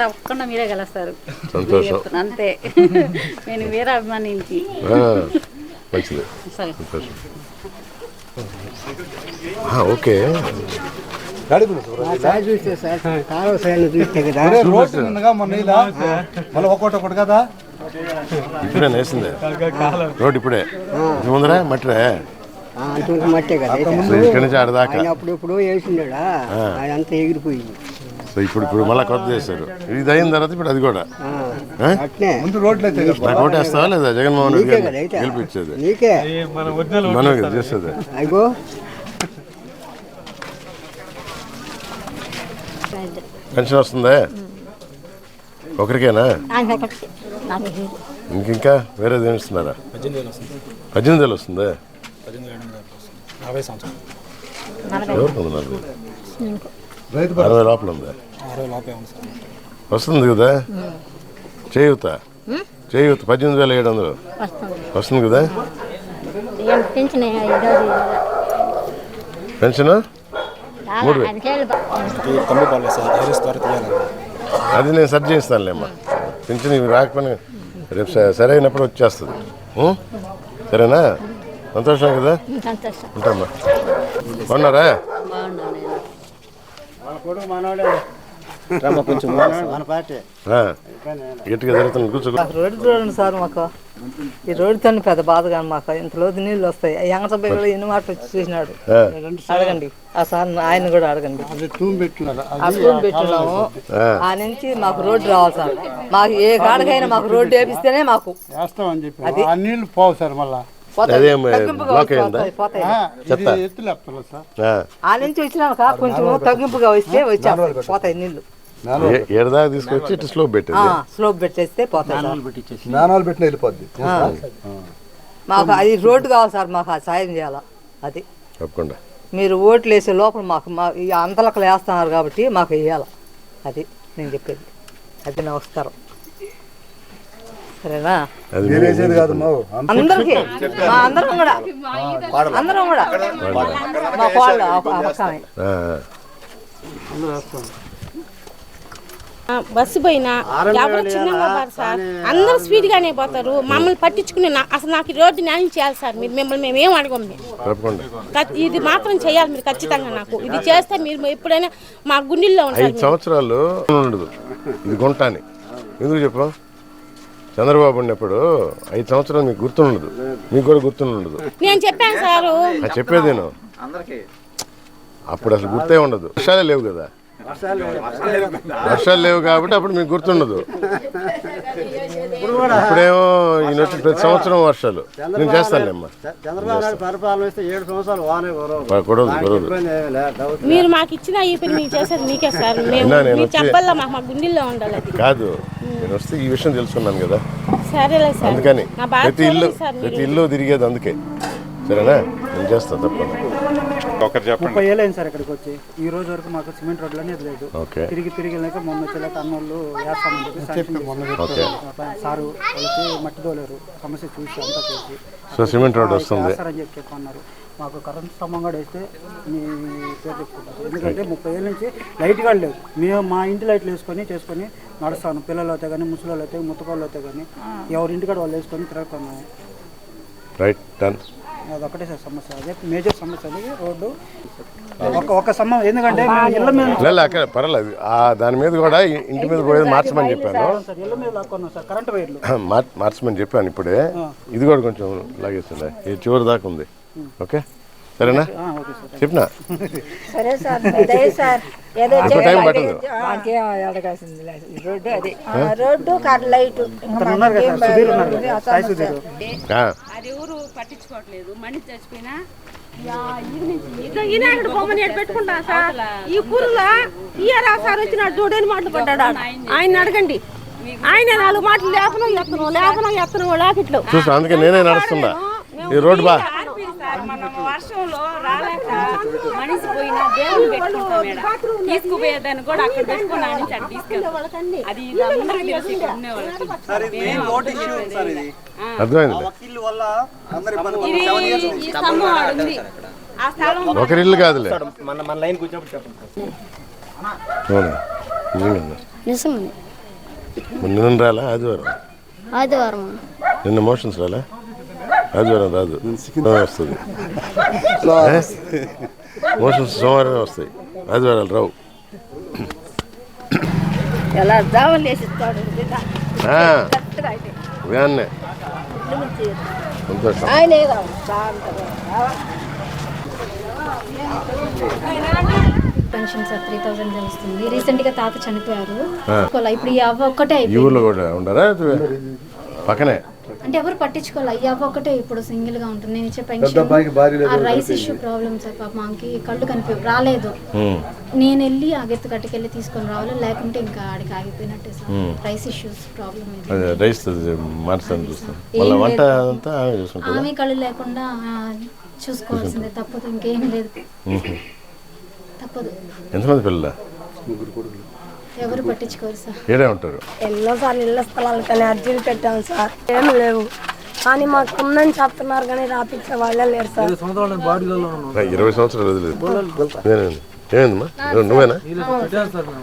తప్పకుండా మీరే గెలుస్తారు. సంతోషం. అంతే. నేను వేరే అభిమానించి. మంచిది. సరే. సంతోషం. ఆ, ఓకే. మళ్ళీ ఒక్కొక్కటి ఒకటి కదా ఇప్పుడే వేసింది రోడ్ ఇప్పుడే. ముందరా? మట్టిరే? మట్టే కదా. అయితే. సో ఇక్కడి నుంచి ఆడదాకా. ఆయన అప్పుడు ఇప్పుడు వేసిండా అంతా ఎగిరిపోయింది. సో ఇప్పుడు ఇప్పుడు మళ్ళీ కొత్త చేశారు. ఇది అయిన తర్వాత ఇప్పుడు అది కూడా. ముందు రోడ్లు అయితే కదా. నాకు ఓటేస్తావా లేదా? జగన్మోహన్ రెడ్డి అయితే. గెలిపించేది. మనం చేసేది. అయ్యో. పెన్షన్ వస్తుందా? ఒకరికేనా? ఇంక ఇంకా వేరేది ఏమి ఇస్తున్నారా పద్దెనిమిది వేలు వస్తుందా? ఎవరికి ఉంది నలభై? రైతు అరవై లోపల ఉందా? వస్తుంది కదా? చేయూత? చేయూత పద్దెనిమిది వేల ఏడు వందలు. వస్తుంది. కదా? పెన్షన్ మూడు అది నేను సర్జ్ చేస్తానులేమ్మా పెన్షన్ ఇవి రాకపోయినా రేపు సరైనప్పుడు వచ్చేస్తుంది? సరేనా? సంతోషం కదా? సంతోషం. ఉంటామ్మా బాగున్నారా రమ్మ కొంచెం ఆ, గట్టిగా జరుగుతుంది కూర్చో. రోడ్డు చూడండి సార్ మాకు. ఈ రోడ్డుతో పెద్ద బాధ కానీ మాకు. ఇంతలోతు నీళ్ళు వస్తాయి. యంగసభ్య కూడా ఎన్ని మాటలు చూసినాడు? అడగండి. ఆ సార్ ఆయన కూడా అడగండి. ఆ స్కూల్ పెట్టినాము ఆ. నుంచి మాకు రోడ్డు రావాలి సార్. మాకు ఏ కాడకైనా మాకు రోడ్డు వేపిస్తేనే మాకు. ఆ నీళ్ళు పోవు సార్ మళ్ళా. వచ్చి ఆ, నుంచి వచ్చినాక కొంచెం తగ్గింపుగా వస్తే వచ్చేస్తాయి. పోతాయి నీళ్ళు. ఏడదాకా తీసుకొచ్చి ఇటు స్లోప్ పెట్టింది? స్లోప్ పెట్టేస్తే పోతాయి. నానాలు పెట్టిన వెళ్ళిపోద్ది. ఆ. మాకు అది రోడ్డు కావాలి సార్ మాకు ఆ సాయం చేయాలా? అది. తప్పకుండా. మీరు ఓట్లు వేసే లోపల మాకు మా ఈ అంతలకలు వేస్తున్నారు కాబట్టి మాకు వేయాలి? అది నేను చెప్పేది. అది నమస్కారం. సరేనా కాదు అందరికీ? మా అందరం కూడా. అందరం కూడా. మా కోళ్ళు బస్సు పోయినా? ఎవరు చిన్నగా పోతారు సార్. అందరూ స్పీడ్ గానే పోతారు. మమ్మల్ని పట్టించుకుని నా- అసలు నాకు ఈ రోడ్డు న్యాయం చేయాలి సార్. మీరు మిమ్మల్ని మేము ఏం అడగం మేము ఇది మాత్రం చేయాలి మీరు ఖచ్చితంగా నాకు. ఇది చేస్తే మీరు ఎప్పుడైనా మా గుండెల్లో ఉంటారు సంవత్సరాలు ఉండదు. ఇది గుంటాని. ఎందుకు చెప్పు? చంద్రబాబు ఉన్నప్పుడు ఐదు సంవత్సరాలు మీకు గుర్తుండదు. మీకు కూడా గుర్తుండదు. నేను చెప్పాను సారు. చెప్పేది నేను. అప్పుడు అసలు గుర్తే ఉండదు. వర్షాలే లేవు కదా. వర్షాలు లేవు. కాబట్టి అప్పుడు మీకు గుర్తుండదు. ఇప్పుడేమో ఈయన వచ్చి ప్రతి సంవత్సరం వర్షాలు. నేను చేస్తానులేమ్మా. మీరు మాకు ఇచ్చిన ఈ నేను కాదు నేను వస్తే ఈ విషయం తెలుసుకున్నాను కదా. సరేలే సార్. అందుకని ప్రతి ఇల్లు సార్ ప్రతి ఇల్లు తిరిగేది అందుకే. సరేనా? నేను చేస్తాను తప్పకుండా. ఒకరు చెప్పండి. ముప్పై సార్ ఇక్కడికి వచ్చి. ఈ రోజు వరకు మాకు సిమెంట్ రోడ్లు అనేది లేదు. ఓకే. తిరిగి తిరిగి వెళ్ళాక మొన్న వచ్చేలాక అన్నోళ్ళు వేస్తామని చెప్పి శాంక్షన్ సారు వాళ్ళకి మట్టి దోలేరు సమస్య చూసి అంతా చేసి. సో సిమెంట్ రోడ్ వస్తుంది. వేస్తారని చెప్పి చెప్పన్నారు. మాకు కరెంట్ స్తంభం కూడా వేస్తే మీ పేరు చెప్పుకుంటారు. ఎందుకంటే ముప్పై ఏళ్ళ నుంచి లైట్ కూడా లేదు మేము మా ఇంటి లైట్లు వేసుకొని చేసుకొని నడుస్తాను. పిల్లలు అయితే కానీ ముసలి అయితే ముత్తకాళ్ళు అయితే కానీ ఎవరి ఇంటికాడ వాళ్ళు వేసుకొని తిరుగుతున్నాము రైట్ డన్ అదొకటే సార్ సమస్య. అదే మేజర్ సమస్య. అది రోడ్డు. ఒక ఒక సమస్య ఎందుకంటే ఇళ్ళ మీద అక్కడ పర్వాలేదు. ఆ దాని మీద కూడా ఇంటి మీద పోయేది మార్చమని చెప్పాను. సార్ ఇళ్ళ మీద లాక్కున్నాం సార్. కరెంట్ వైర్లు. మార్- మార్చమని చెప్పాను ఇప్పుడే. ఇది కూడా కొంచెం లాగేస్తుండే ఇది చివరి దాకా ఉంది. ఓకే. సరేనా? ఆ, ఓకే సార్ చెప్పినా? సరే సార్ ఏదో టైం పట్టదు. రోడ్డు అది. Road car light. సార్? అది. పట్టించుకోవట్లేదు. మనిషి చచ్చిపోయినా ఈనాడు బొమ్మని పెట్టుకుంటా సార్? ఈ కూరలో ఇయరా సార్ వచ్చినాడు చూడని మాటలు పడ్డాడు. ఆయన అడగండి. ఆయన నాలుగు మాటలు లేపనం ఎత్తను లేపనం ఎత్తను లాకెట్లు చూసా అందుకే నేనే నడుస్తున్నా. ఈ రోడ్డు బా. మనం వర్షంలో రాలేక మనిషి పోయినా దేవుని పెట్టుకుంటాం. తీసుకుపోయేదాన్ని కూడా అక్కడ నుంచి అది అందరికీ తెలుసు ఇక్కడ ఇది ఉంది. ఆ స్థలం కాదులే. మన మన లైన్ చెప్పండి నిజమే నిన్న రాలా? ఆదివారం? ఆదివారం. నిన్న మోషన్స్ రాలా? ఆదివారం రాదు సోమవారం వస్తుంది మోషన్స్ సోమవారం వస్తాయి ఆదివారాలు రావు వ్యాన్నే సంతోషం పెన్షన్ సార్ త్రీ థౌసండ్ వస్తుంది. రీసెంట్గా తాత చనిపోయారు. ఇప్పుడు ఒక్కటే ఈ ఊర్లో కూడా ఉండరా? పక్కనే. అంటే ఎవరు పట్టించుకోవాలి ఈ అవ్వ ఒక్కటే ఇప్పుడు సింగిల్గా ఉంటుంది. నేను ఆ రైస్ ఇష్యూ ప్రాబ్లమ్ సార్ పాప. మాకి కళ్ళు కనిపి రాలేదు. నేను వెళ్ళి ఆ గెత్తు కట్టుకెళ్ళి తీసుకొని రావాలి. లేకుంటే ఇంకా ఆడికి ఆగిపోయినట్టే సార్. రైస్ ఇష్యూస్ రైస్ మళ్ళీ వంట అంతా ఆమె కళ్ళు లేకుండా చూసుకోవాల్సిందే. తప్పదు. ఇంకేం లేదు. తప్పదు. ఎంతమంది పిల్లల? ఎవరు పట్టించుకోరు సార్. ఏడే ఉంటారు? ఎన్నోసార్లు ఇళ్ళ స్థలాలకని అర్జీలు పెట్టాం సార్. ఏం లేవు. కానీ మాకు ఉందని చెప్తున్నారు కానీ రాపించే వాళ్ళే లేరు సార్. ఇరవై సంవత్సరాలు వదిలేదు? ఏమైందమ్మా నువ్వు- నువ్వేనా?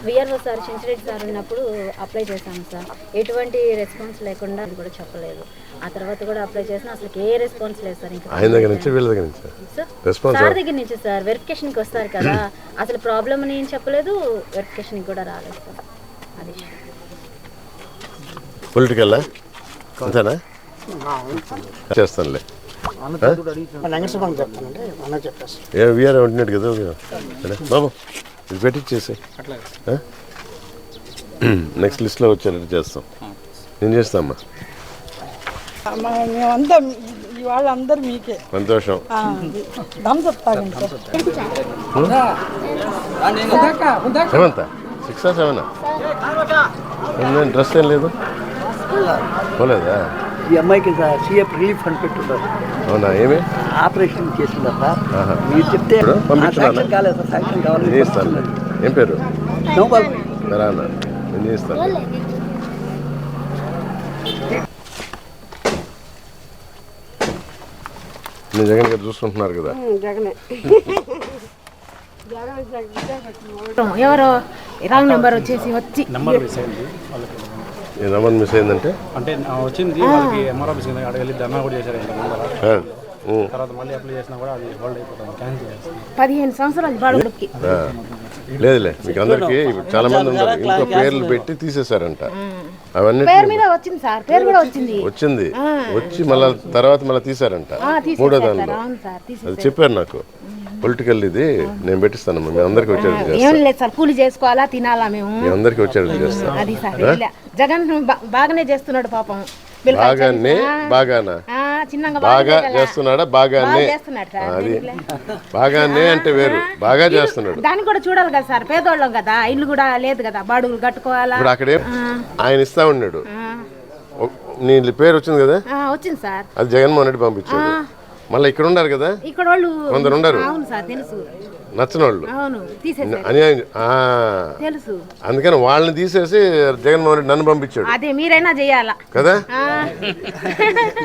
విఆర్ఓ సార్ చించిరెడ్డి సార్ ఉన్నప్పుడు అప్లై చేశాను సార్. ఎటువంటి రెస్పాన్స్ లేకుండా అది కూడా చెప్పలేదు. ఆ తర్వాత కూడా అప్లై చేసినా అసలు ఏ రెస్పాన్స్ లేదు సార్. ఇంకా ఆయన దగ్గర నుంచి వీళ్ళ దగ్గర నుంచి? సార్ రెస్పాన్స్ సార్ దగ్గర నుంచి సార్. వెరిఫికేషన్కి వస్తారు కదా. అసలు ప్రాబ్లం అని ఏం చెప్పలేదు. వెరిఫికేషన్కి కూడా రాలేదు సార్. అది. పొలిటికల్లా అంతేనా? చేస్తానులే. ఏ విఆర్ ఉంటున్నాడు కదా బాబు ఇది పెట్టించేసి నెక్స్ట్ లిస్ట్లో వచ్చేటట్టు చేస్తాం. నేను చేస్తామ్మా మేమంతా ఇవాళ అందరు మీకే. సంతోషం. దమ్ సార్. సెవెంతా? సిక్సా సెవెనా? డ్రెస్ ఏం లేదు? పోలేదా? ఈ అమ్మాయికి సీఎఫ్ రిలీఫ్ ఫండ్ పెట్టున్నారు అవునా? ఏమి? ఆపరేషన్ చేసిందప్ప. ఆహా. మీరు చెప్తే కాలేదు సార్ కావాలి చేస్తాను ఏం పేరు? నోబాల్ నేను చేస్తాను నేను జగన్ గారు చూసుకుంటున్నారు కదా? జగనే. ఎవరో రాంగ్ నెంబర్ వచ్చేసి వచ్చి నెంబర్ మిస్ అయిందంటే? అంటే వచ్చింది వాళ్ళకి ఎంఆర్ ఆఫీస్ కింద అడగలి ధర్నా కూడా చేశారు తర్వాత మళ్ళీ అప్లై చేసినా కూడా అది హోల్డ్ అయిపోతుంది క్యాన్సిల్ చేస్తుంది పదిహేను సంవత్సరాలు. లేదులే మీకు అందరికి చాలా మంది ఉన్నారు ఇంకో పేర్లు పెట్టి తీసేశారంట. అవన్నీ పేరు మీద వచ్చింది సార్ పేరు కూడా వచ్చింది. వచ్చింది. వచ్చి మళ్ళా తర్వాత మళ్ళీ తీసారంట మూడో సార్. దానిలో. అది చెప్పారు నాకు. పొలిటికల్ ఇది నేను పెట్టిస్తానమ్మా. మీ అందరికి వచ్చేటట్టు ఏం లేదు సార్ కూలి చేసుకోవాలా తినాలా మేము? మీ అందరికి వచ్చేటట్టు చేస్తాను అది సార్ ఇలా. జగన్ బాగానే చేస్తున్నాడు పాపం. బాగానే బాగానా? బాగా. చేస్తున్నాడా? బాగానే? అది. బాగానే అంటే వేరు. బాగా చేస్తున్నాడు. దాన్ని కూడా చూడాలి కదా సార్ పేదోళ్ళం కదా ఇల్లు కూడా లేదు కదా బాడుగులు కట్టుకోవాలా? ఇప్పుడు అక్కడే ఆయన ఇస్తా ఉన్నాడు. నీ పేరు వచ్చింది కదా? వచ్చింది సార్. అది జగన్మోహన్ రెడ్డి పంపించాడు. మళ్ళీ ఇక్కడ ఉన్నారు కదా? ఇక్కడ వాళ్ళు కొందరు ఉండరు. అవును సార్ తెలుసు. నచ్చిన వాళ్ళు అవును తీసేసారు అన్యాయం ఆ, తెలుసు. అందుకని వాళ్ళని తీసేసి జగన్మోహన్ రెడ్డి నన్ను పంపించాడు. అదే మీరైనా చేయాలా? కదా? ఆ,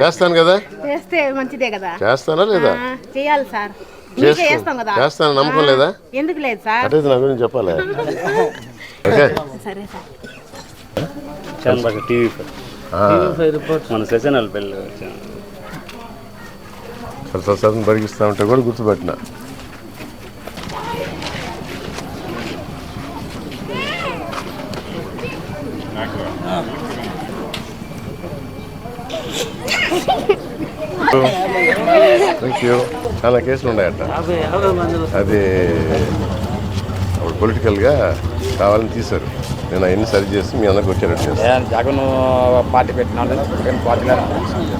చేస్తాను కదా? చేస్తే మంచిదే కదా. చేస్తానా లేదా? ఆ, చేయాలి సార్. మీకే చేస్తాను. చేస్తాం కదా. చేస్తాను నమ్మకం లేదా? ఎందుకు లేదు సార్? అటైతే నా గురించి చెప్పాలి? ఓకే. సరే సార్. చంద్రబాబు టీవీ ఆ, మన సెషనల్ పెళ్ళి వచ్చాను. సరే బరిగిస్తా ఉంటే కూడా గుర్తుపెట్టిన. థ్యాంక్ యూ చాలా కేసులు ఉన్నాయట. అది అప్పుడు పొలిటికల్గా కావాలని తీశారు. నేను అవన్నీ సరి చేసి మీ అందరికి వచ్చేటట్టు జగన్ పార్టీ పెట్టినాడు జగన్ పార్టీలో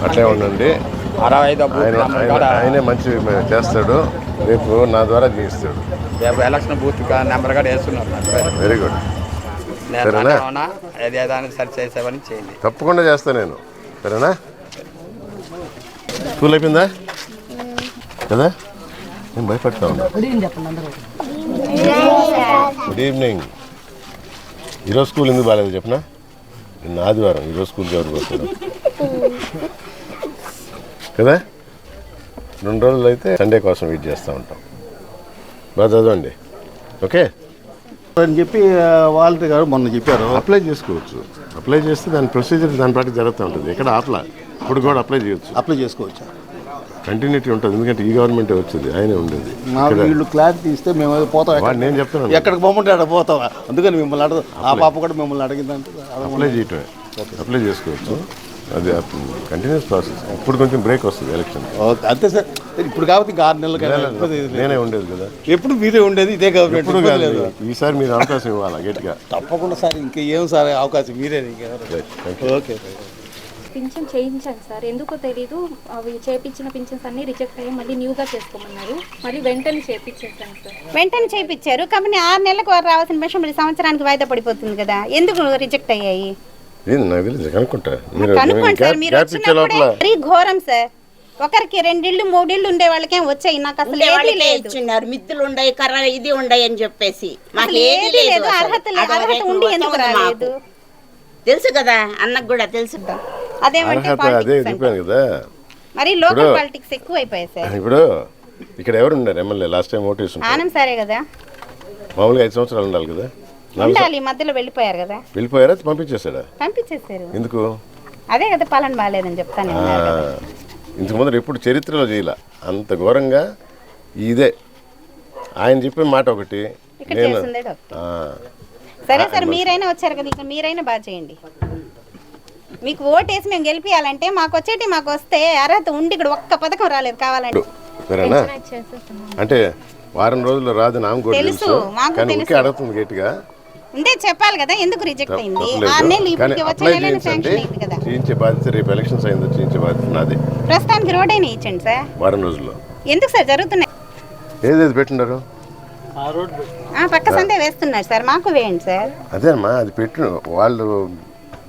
అట్లే ఉండండి. అరవై ఐదు ఆయన మంచి చేస్తాడు. రేపు నా ద్వారా చేయిస్తాడు రేపు ఎలక్షన్ బూత్ నెంబర్ కూడా వేస్తున్నారు. వెరీ గుడ్ నేను సరి చేసేవని చేయండి. తప్పకుండా చేస్తా నేను. సరేనా? స్కూల్ అయిపోయిందా? కదా? నేను భయపడతా ఉన్నా. గుడ్ ఈవినింగ్ ఈరోజు స్కూల్ ఎందుకు బాగాలేదు చెప్పనా? నిన్న ఆదివారం ఈరోజు స్కూల్కి ఎవరు పోతారు? కదా? రెండు రోజులు అయితే సండే కోసం వెయిట్ చేస్తూ ఉంటాం. బాగా చదవండి. ఓకే? అని చెప్పి వాలంటీర్ గారు మొన్న చెప్పారు అప్లై చేసుకోవచ్చు. అప్లై చేస్తే దాని ప్రొసీజర్ దాని పాటు జరుగుతూ ఉంటుంది. ఎక్కడ ఆపలా? ఇప్పుడు కూడా అప్లై చేయొచ్చు. అప్లై చేసుకోవచ్చా? కంటిన్యూటీ ఉంటుంది. ఎందుకంటే ఈ గవర్నమెంటే వచ్చింది ఆయన ఉండేది. ఇక్కడ వీళ్ళు క్లారిటీ ఇస్తే మేము పోతాం. నేను చెప్తున్నాను. ఎక్కడికి పోమంటే అక్కడ పోతాం అందుకని మిమ్మల్ని అడగ ఆ పాప కూడా మిమ్మల్ని అడిగిందంటే అప్లై చేయటమే. అప్లై చేసుకోవచ్చు. అది కంటిన్యూస్ ప్రాసెస్ ఇప్పుడు కొంచెం బ్రేక్ వస్తుంది ఎలక్షన్ ఓకే అంతే సార్. ఇప్పుడు కాబట్టి ఇంకా ఆరు నెలలు. నేనే ఉండేది కదా. ఎప్పుడు మీరే ఉండేది ఇదే గవర్నమెంట్ ఈసారి మీరు అవకాశం ఇవ్వాలా గట్టిగా? తప్పకుండా సార్ ఇంకా ఏం సార్ అవకాశం మీరే ఓకే పింఛన్ చేయించాను సార్. ఎందుకో తెలీదు అవి చేపించిన పింఛన్స్ అన్ని రిజెక్ట్ అయ్యి మళ్ళీ న్యూగా చేసుకోమన్నారు. మళ్ళీ వెంటనే చేపించేసాను సార్. వెంటనే చేయించారు. కాబట్టి ఆరు నెలలకు రావాల్సిన పెన్షన్ మళ్ళీ సంవత్సరానికి వాయిదా పడిపోతుంది కదా. ఎందుకు రిజెక్ట్ అయ్యాయి? ఏంది నాకు తెలియదు కనుక్కుంటా. మీరు కనుక్కోండి సార్ మీరు గ్యాప్ ఇచ్చే వచ్చినప్పుడే లోపల మరీ ఘోరం సార్. ఒకరికి రెండిళ్ళు మూడిళ్ళు ఉండే వాళ్ళకేం వచ్చాయి? నాకు అసలు లేదు. ఇచ్చిన్నారు మిత్తులు ఉండయి కర్ర ఇది ఉండయి అని చెప్పేసి. మాకు అసలు ఏది ఏదీ లేదు. అర్హత లేదు అర్హత ఉండి ఎందుకు. రాలేదు? తెలుసు కదా అన్నకు కూడా తెలుసు. అదేమంటే అర్హత అదే politics చెప్పాను అంటారు. కదా. మరి లోకల్ ఇప్పుడు- పాలిటిక్స్ ఎక్కువ అయిపోయాయి సార్. ఇప్పుడు ఇక్కడ ఎవరు ఉన్నారు ఎమ్మెల్యే? లాస్ట్ టైం ఓటు వేసుంటారు ఆనం సరే కదా. మామూలుగా ఐదు సంవత్సరాలు ఉండాలి కదా. ఉండాలి ఈ మధ్యలో వెళ్ళిపోయారు కదా. వెళ్ళిపోయారా? పంపించేశాడా? పంపించేశారు. ఎందుకు? అదే కదా పాలన బాగాలేదని చెప్తాను ఇంతకు ముందర ఎప్పుడు చరిత్రలో చేయాల. అంత ఘోరంగా ఇదే. ఆయన చెప్పిన మాట ఒకటి నేను సరే సార్ మరి- మీరైనా వచ్చారు కదా ఇక్కడ మీరైనా బాగా చేయండి. మీకు ఓటేసి మేము గెలిపియాలంటే మాకు వచ్చేటి మాకు వస్తే అర్హత ఉండి ఇక్కడ ఒక్క పథకం రాలేదు కావాలంటే. సరేనా అంటే వారం రోజుల్లో రాదు నాకు కూడా తెలుసు, అడుగుతుంది గట్టిగా. ఉంటే చెప్పాలి కదా ఎందుకు రిజెక్ట్ అయింది? చేయించే బాధ్యత రేపు ఎలక్షన్స్ అయిందో చేయించే బాధ్యత నాది. ప్రస్తుతానికి రోడ్ అయినా ఇచ్చండి సార్. వారం రోజుల్లో. ఎందుకు సార్ జరుగుతున్నాయి? ఏదేది పెట్టినారు? ఆ, పక్క సందే వేస్తున్నారు సార్ మాకు వేయండి సార్. అదే అమ్మా అది పెట్టిన వాళ్ళు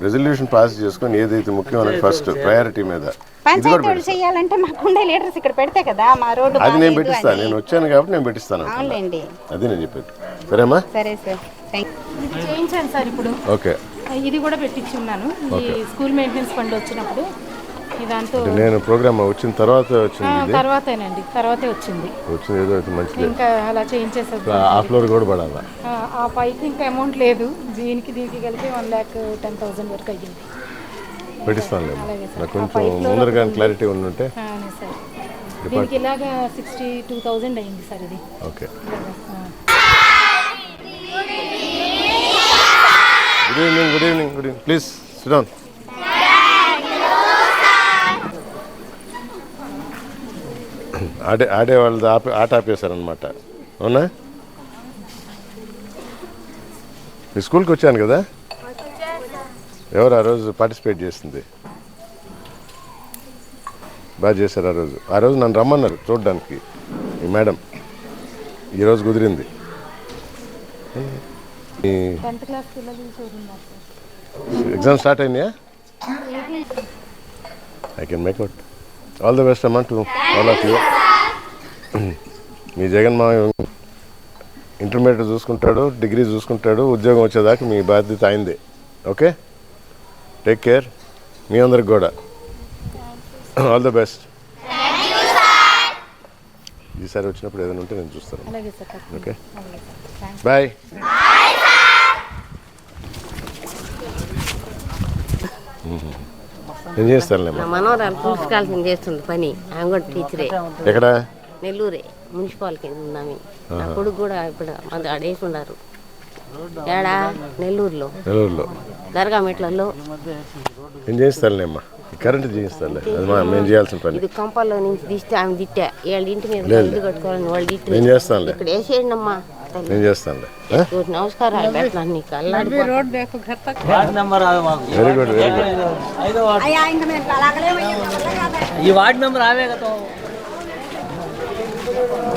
రెజల్యూషన్ పాస్ చేసుకొని ఏదైతే ముఖ్యం అనేది ఫస్ట్ ప్రయారిటీ మీద పంచాయతీ చేయాలంటే మాకు ఉండే లీడర్స్ ఇక్కడ పెడితే కదా మా రోడ్డు అది నేను పెట్టిస్తాను. నేను వచ్చాను కాబట్టి నేను పెట్టిస్తాను. అవునులేండి. అది నేను చెప్పేది. సరేమ్మా? సరే సార్. థ్యాంక్ ఇది చేయించాను సార్ ఇప్పుడు. ఓకే ఇది కూడా పెట్టించున్నాను ఈ. స్కూల్ మెయింటెనెన్స్ ఫండ్ వచ్చినప్పుడు. ఈ దాంతో అంటే నేను ప్రోగ్రామ్ వచ్చిన తర్వాత వచ్చింది తర్వాతేనండి. తర్వాతే వచ్చింది. వచ్చింది ఏదో మంచిది. ఇంకా అలా చేయించేసారు ఆ ఫ్లోర్ కూడా పడాలా? ఆ, పైకి ఇంకా అమౌంట్ లేదు. దీనికి దీనికి కలిపి వన్ ల్యాక్ టెన్ థౌసండ్ వరకు అయ్యింది. సార్. నాకు కొంచెం ముందరగా క్లారిటీ డిపార్ట్- దీనికి ఇలాగా సిక్స్టీ టూ థౌజండ్ అయింది సార్ ఇది. ఓకే ఇలాగా, ఆ. Good evening good evening good evening please sit down ఆడే ఆడే వాళ్ళది ఆపి ఆట ఆపేశారనమాట అవునా? మీ స్కూల్కి వచ్చాను కదా? ఎవరు ఆ రోజు పార్టిసిపేట్ చేసింది? బాగా చేశారు ఆ రోజు. ఆ రోజు నన్ను రమ్మన్నారు చూడడానికి. ఈ మేడం ఈరోజు కుదిరింది. ఎగ్జామ్ స్టార్ట్ అయినాయా I can make out all the best అమ్మా టు ఆల్ ఆఫ్ యూ మీ జగన్ మా ఇంటర్మీడియట్ చూసుకుంటాడు డిగ్రీ చూసుకుంటాడు ఉద్యోగం వచ్చేదాకా మీ బాధ్యత అయిందే ఓకే టేక్ కేర్ మీ అందరికి కూడా. ఆల్ ద బెస్ట్ ఈసారి వచ్చినప్పుడు ఏదైనా ఉంటే నేను చూస్తాను. ఓకే బాయ్ ఏం చేస్తానులేమ్మా నా మనవరాలు చేస్తుంది పని. ఆమె కూడా టీచరే ఎక్కడ? నెల్లూరే మున్సిపాలిటీ ఉన్నామి. నా ఆహా. కొడుకు కూడా ఇప్పుడు అది ఆడేసి ఉన్నారు. ఏడా నెల్లూరులో. నెల్లూరులో. దర్గా మెట్లలో ఏం చేస్తానులేమ్మా కరెంట్ చేయిస్తానులే అది మా మేము చేయాల్సిన పని. ఇది కంపల్లో నుంచి తీస్తే ఆమె తిట్టా. వాళ్ళ ఇంటి మీద. ఇల్లు కట్టుకోవాలని వాళ్ళు తిట్టి నేను చేస్తానులే. ఇక్కడ వేసేయండి అమ్మా. నేను చేస్తానులే నమస్కారాలు వెరీ గుడ్ వెరీ గుడ్. ఈ వార్డ్ నెంబర్ ఆవే కదా.